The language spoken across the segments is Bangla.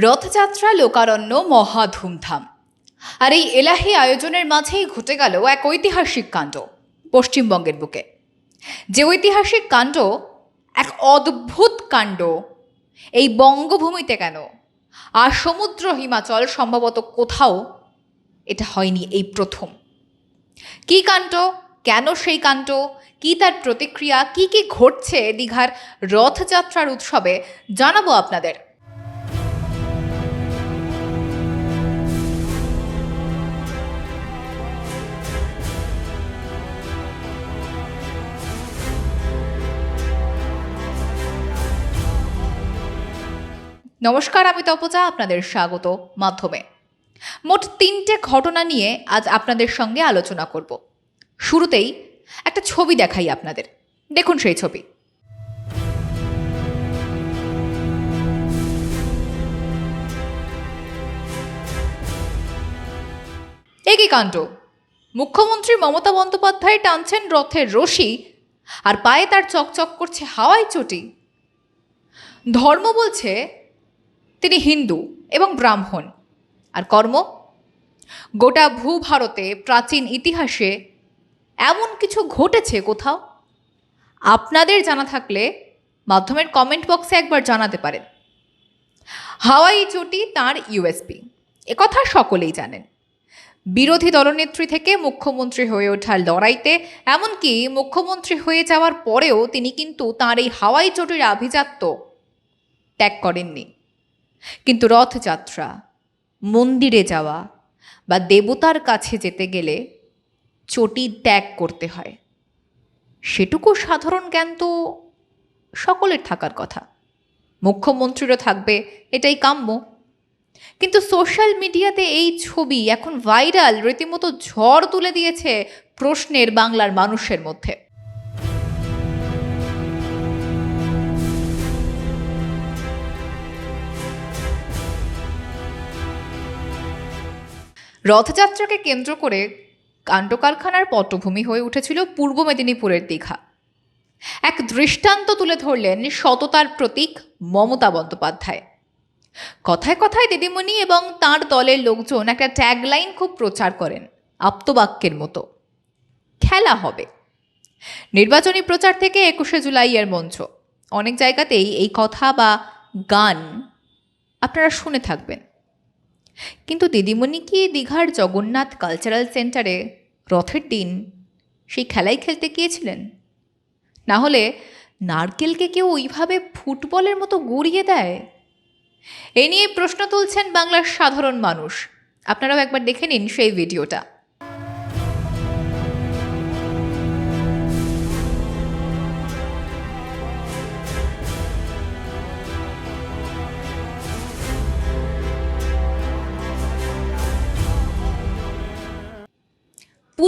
রথযাত্রা, লোকারণ্য, মহা ধুমধাম। আর এই এলাহি আয়োজনের মাঝেই ঘটে গেল এক ঐতিহাসিক কাণ্ড, পশ্চিমবঙ্গের বুকে। যে ঐতিহাসিক কাণ্ড, এক অদ্ভুত কাণ্ড, এই বঙ্গভূমিতে কেন? আর সমুদ্র হিমাচল সম্ভবত কোথাও এটা হয়নি এই প্রথম। কী কাণ্ড, কেন সেই কাণ্ড, কী তার প্রতিক্রিয়া, কি কি ঘটছে দীঘার রথযাত্রার উৎসবে জানাব আপনাদের। নমস্কার, আমি তপজা, আপনাদের স্বাগত মাধ্যমে। মোট তিনটে ঘটনা নিয়ে আজ আপনাদের সঙ্গে আলোচনা করব। শুরুতেই একটা ছবি দেখাই আপনাদের। দেখুন সেই ছবি। একই কাণ্ড? মুখ্যমন্ত্রী মমতা বন্দ্যোপাধ্যায় টানছেন রথের রশি আর পায়ে তার চকচক করছে হাওয়াই চটি। ধর্ম বলছে তিনি হিন্দু এবং ব্রাহ্মণ। আর কর্ম? গোটা ভূভারতে প্রাচীন ইতিহাসে এমন কিছু ঘটেছে কোথাও? আপনাদের জানা থাকলে মাধ্যমের কমেন্ট বক্সে একবার জানাতে পারেন। হাওয়াই চটি তাঁর ইউএসপি একথা সকলেই জানেন। বিরোধী দলনেত্রী থেকে মুখ্যমন্ত্রী হয়ে ওঠার লড়াইতে, এমনকি মুখ্যমন্ত্রী হয়ে যাওয়ার পরেও তিনি কিন্তু তাঁর এই হাওয়াই চটির আভিজাত্য ত্যাগ করেননি। কিন্তু রথযাত্রা, মন্দিরে যাওয়া বা দেবতার কাছে যেতে গেলে চটি ত্যাগ করতে হয়। সেটুকু সাধারণ জ্ঞান তো সকলের থাকার কথা। মুখ্যমন্ত্রীরও থাকবে, এটাই কাম্য। কিন্তু সোশ্যাল মিডিয়াতে এই ছবি এখন ভাইরাল, রীতিমতো ঝড় তুলে দিয়েছে প্রশ্নের বাংলার মানুষের মধ্যে। রথযাত্রাকে কেন্দ্র করে কাণ্ডকারখানার পটভূমি হয়ে উঠেছিল পূর্ব মেদিনীপুরের দীঘা। এক দৃষ্টান্ত তুলে ধরলেন সততার প্রতীক মমতা বন্দ্যোপাধ্যায়। কথায় কথায় দিদিমণি এবং তার দলের লোকজন একটা ট্যাগলাইন খুব প্রচার করেন, আপ্তবাক্যের মতো। খেলা হবে। নির্বাচনী প্রচার থেকে একুশে জুলাইয়ের মঞ্চ। অনেক জায়গাতেই এই কথা বা গান আপনারা শুনে থাকবেন। কিন্তু দিদিমণি কি দীঘার জগন্নাথ কালচারাল সেন্টারে রথের দিন সেই খেলাই খেলতে গিয়েছিলেন? না হলে নারকেলকে কেউ ওইভাবে ফুটবলের মতো গড়িয়ে দেয়? এ নিয়ে প্রশ্ন তুলছেন বাংলার সাধারণ মানুষ। আপনারাও একবার দেখে নিন সেই ভিডিওটা।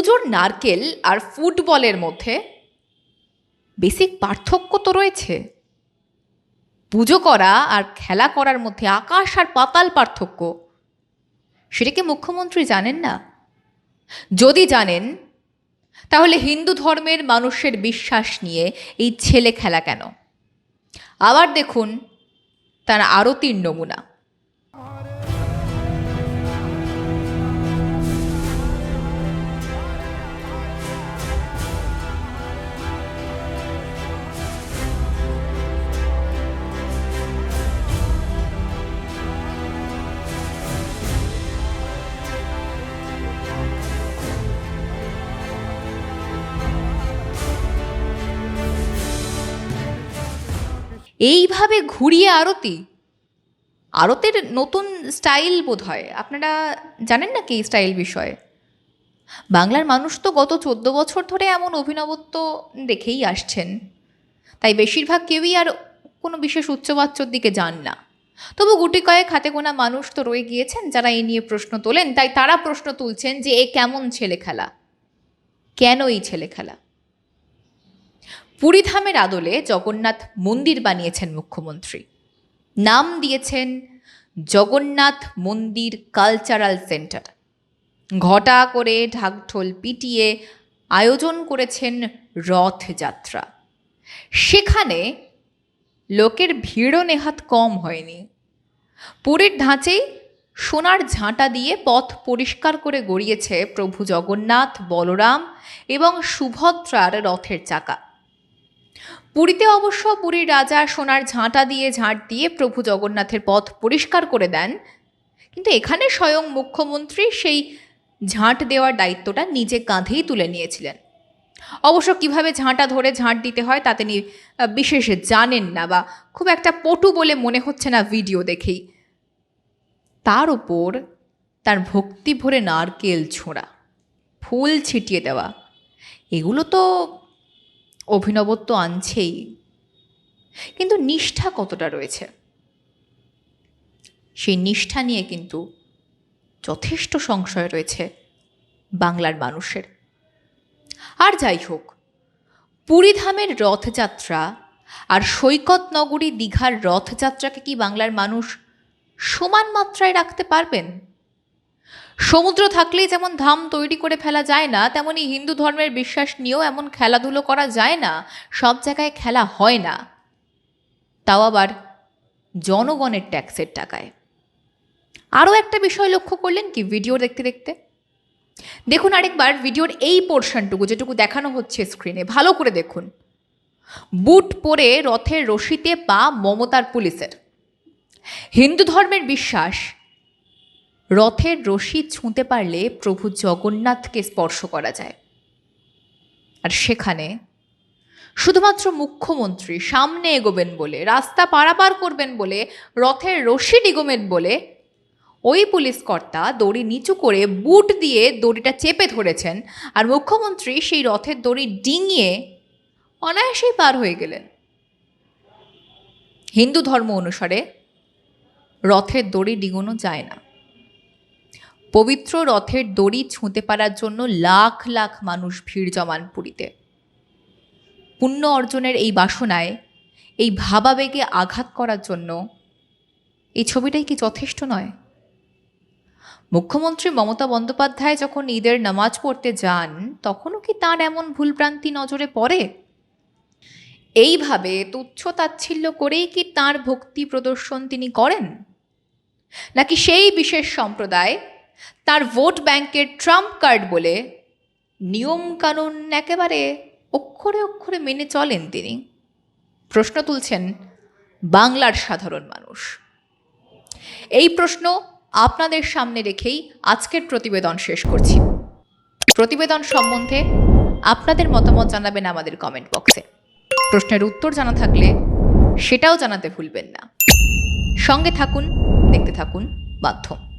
পুজোর নারকেল আর ফুটবলের মধ্যে বেসিক পার্থক্য তো রয়েছে। পুজো করা আর খেলা করার মধ্যে আকাশ আর পাতাল পার্থক্য। সেটা কি মুখ্যমন্ত্রী জানেন না? যদি জানেন, তাহলে হিন্দু ধর্মের মানুষের বিশ্বাস নিয়ে এই ছেলে খেলা কেন? আবার দেখুন, তার আরতির নমুনা। এইভাবে ঘুরিয়ে আরতি? আরতের নতুন স্টাইল বোধ হয় আপনারা জানেন না কি স্টাইল বিষয়ে? বাংলার মানুষ তো গত চোদ্দ বছর ধরে এমন অভিনবত্ব দেখেই আসছেন। তাই বেশিরভাগ কেউই আর কোনো বিশেষ উচ্চবাচ্যর দিকে যান না। তবু গুটি কয়েক হাতে গোনা মানুষ তো রয়ে গিয়েছেন যারা এই নিয়ে প্রশ্ন তোলেন। তাই তারা প্রশ্ন তুলছেন যে এ কেমন ছেলে খেলা কেন এই ছেলে খেলা পুরীধামের আদলে জগন্নাথ মন্দির বানিয়েছেন মুখ্যমন্ত্রী। নাম দিয়েছেন জগন্নাথ মন্দির কালচারাল সেন্টার। ঘটা করে ঢাকঢোল পিটিয়ে আয়োজন করেছেন রথযাত্রা সেখানে লোকের ভিড়ও নেহাত কম হয়নি। পুরীর ধাঁচেই সোনার ঝাঁটা দিয়ে পথ পরিষ্কার করে গড়িয়েছে প্রভু জগন্নাথ, বলরাম এবং সুভদ্রার রথের চাকা। পুরীতে অবশ্য পুরীর রাজা সোনার ঝাঁটা দিয়ে ঝাঁট দিয়ে প্রভু জগন্নাথের পথ পরিষ্কার করে দেন। কিন্তু এখানে স্বয়ং মুখ্যমন্ত্রী সেই ঝাঁট দেওয়ার দায়িত্বটা নিজে কাঁধেই তুলে নিয়েছিলেন। অবশ্য কীভাবে ঝাঁটা ধরে ঝাঁট দিতে হয় তা তিনি বিশেষ জানেন না বা খুব একটা পটু বলে মনে হচ্ছে না ভিডিও দেখেই। তার ওপর তার ভক্তি ভরে নারকেল ছোঁড়া, ফুল ছিটিয়ে দেওয়া, এগুলো তো অভিনবত্ব আনছেই। কিন্তু নিষ্ঠা কতটা রয়েছে? সেই নিষ্ঠা নিয়ে কিন্তু যথেষ্ট সংশয় রয়েছে বাংলার মানুষের। আর যাই হোক, পুরীধামের রথযাত্রা আর সৈকত নগরী দীঘার রথযাত্রাকে কি বাংলার মানুষ সমান মাত্রায় রাখতে পারবেন? সমুদ্র থাকলেই যেমন ধাম তৈরি করে ফেলা যায় না, তেমনি হিন্দু ধর্মের বিশ্বাস নিয়েও এমন খেলাধুলো করা যায় না, সব জায়গায় খেলা হয় না। তাও আবার জনগণের ট্যাক্সের টাকায়। আরও একটা বিষয় লক্ষ্য করলেন কি ভিডিও দেখতে দেখতে? দেখুন আরেকবার ভিডিওর এই পোর্শনটুকু, যেটুকু দেখানো হচ্ছে স্ক্রিনে। ভালো করে দেখুন। বুট পরে রথের রশিতে পা মমতার পুলিশের। হিন্দু ধর্মের বিশ্বাস রথের রশি ছুঁতে পারলে প্রভু জগন্নাথকে স্পর্শ করা যায়। আর সেখানে শুধুমাত্র মুখ্যমন্ত্রী সামনে এগোবেন বলে, রাস্তা পারাপার করবেন বলে, রথের রশি ডিগোবেন বলে, ওই পুলিশ কর্তা দড়ি নিচু করে বুট দিয়ে দড়িটা চেপে ধরেছেন আর মুখ্যমন্ত্রী সেই রথের দড়ি ডিঙিয়ে অনায়াসেই পার হয়ে গেলেন। হিন্দু ধর্ম অনুসারে রথের দড়ি ডিঙোনো যায় না। পবিত্র রথের দড়ি ছুঁতে পারার জন্য লাখ লাখ মানুষ ভিড় জমান পুরীতে। পুণ্য অর্জনের এই বাসনায়, এই ভাবাবেগে আঘাত করার জন্য এই ছবিটাই কি যথেষ্ট নয়? মুখ্যমন্ত্রী মমতা বন্দ্যোপাধ্যায় যখন ঈদের নামাজ পড়তে যান, তখনও কি তার এমন ভুলভ্রান্তি নজরে পড়ে? এইভাবে তুচ্ছ তাচ্ছিল্য করেই কি তার ভক্তি প্রদর্শন তিনি করেন? নাকি সেই বিশেষ সম্প্রদায় তার ভোট ব্যাংকের ট্রাম্প কার্ড বলে নিয়ম কানুন একেবারে অক্ষরে অক্ষরে মেনে চলেন তিনি। প্রশ্ন তুলছেন বাংলার সাধারণ মানুষ। এই প্রশ্ন আপনাদের সামনে রেখেই আজকের প্রতিবেদন শেষ করছি। প্রতিবেদন সম্বন্ধে আপনাদের মতামত জানাবেন আমাদের কমেন্ট বক্সে প্রশ্নের উত্তর জানা থাকলে সেটাও জানাতে ভুলবেন না। সঙ্গে থাকুন, দেখতে থাকুন, মাধ্যম।